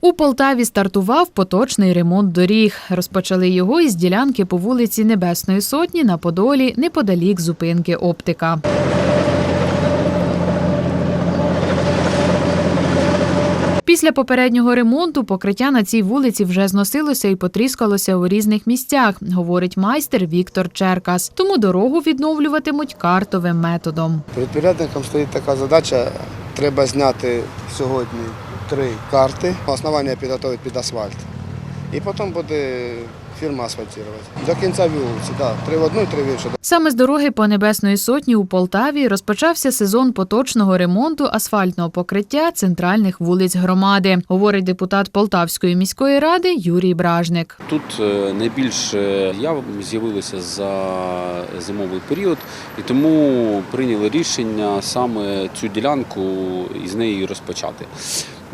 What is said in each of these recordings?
У Полтаві стартував поточний ремонт доріг. Розпочали його із ділянки по вулиці Небесної Сотні на Подолі, неподалік зупинки оптика. Після попереднього ремонту покриття на цій вулиці вже зносилося і потріскалося у різних місцях, говорить майстер Віктор Черкас. Тому дорогу відновлюватимуть картовим методом. Перед стоїть така задача. Треба зняти сьогодні три карти. Основання підготувати під асфальт. І потім буде фірма асфальтувати. До кінця вулиці, так. Три в одну три в іншу. Саме з дороги по Небесної Сотні у Полтаві розпочався сезон поточного ремонту асфальтного покриття центральних вулиць громади, говорить депутат Полтавської міської ради Юрій Бражник. Тут е, найбільше яв з'явилося за зимовий період, і тому прийняли рішення саме цю ділянку із неї розпочати.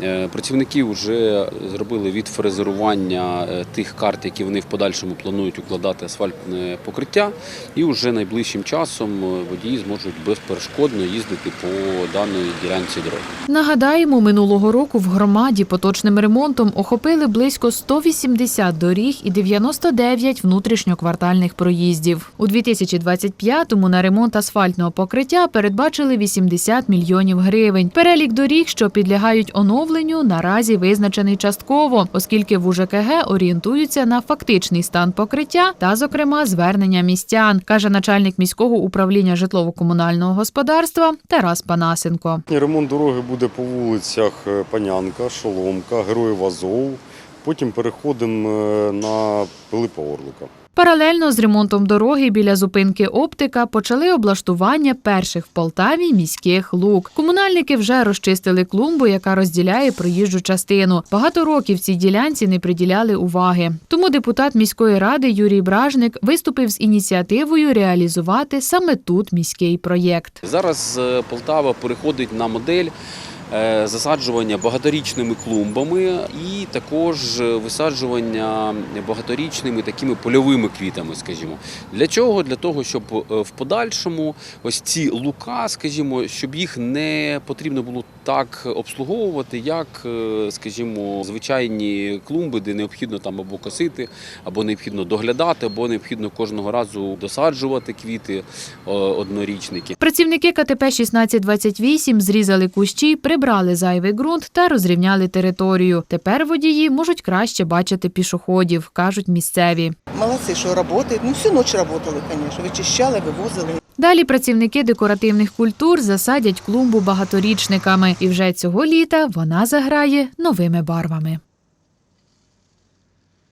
Е, Працівники вже зробили відфрезерування е, тих карт, які вони в подальшому планують укладати асфальтне покриття, і вже найближчим часом е, водії зможуть безперешкодно їздити по даній ділянці дороги. Нагадаємо, минулого року в громаді поточним ремонтом охопили близько 180 доріг і 99 внутрішньоквартальних проїздів. У 2025-му на ремонт асфальтного покриття передбачили 80 мільйонів гривень. Перелік доріг, що підлягають оновленню, наразі визначений частково, оскільки в УЖКГ орієнтуються на фактичний стан покриття та, зокрема, звернення містян, каже начальник міського управління житлово-комунального господарства Тарас Панасенко. Ремонт дороги буде по вулицях е, Панянка, Шоломка, Героїв Азов. Потім переходимо е, на Пилипа Орлика. Паралельно з ремонтом дороги біля зупинки оптика почали облаштування перших в Полтаві міських лук. Комунальники вже розчистили клумбу, яка розділяє проїжджу частину. Багато років цій ділянці не приділяли уваги. Тому депутат міської ради Юрій Бражник виступив з ініціативою реалізувати саме тут міський проєкт. Зараз е, Полтава переходить на модель засаджування багаторічними клумбами і також е, висаджування багаторічними такими польовими квітами, скажімо. Для чого? Для того, щоб е, в подальшому ось ці лука, скажімо, щоб їх не потрібно було так обслуговувати, як, е, скажімо, звичайні клумби, де необхідно там або косити, або необхідно доглядати, або необхідно кожного разу досаджувати квіти е, однорічники. Працівники КТП 1628 зрізали кущі, прибрали зайвий ґрунт та розрівняли територію. Тепер водії можуть краще бачити пішоходів, кажуть місцеві. Молодцы, что работает. Ну, всю ночь работали, конечно. Вычищали, вывозили. Далі працівники декоративних культур засадять клумбу багаторічниками, і вже цього літа вона заграє новими барвами.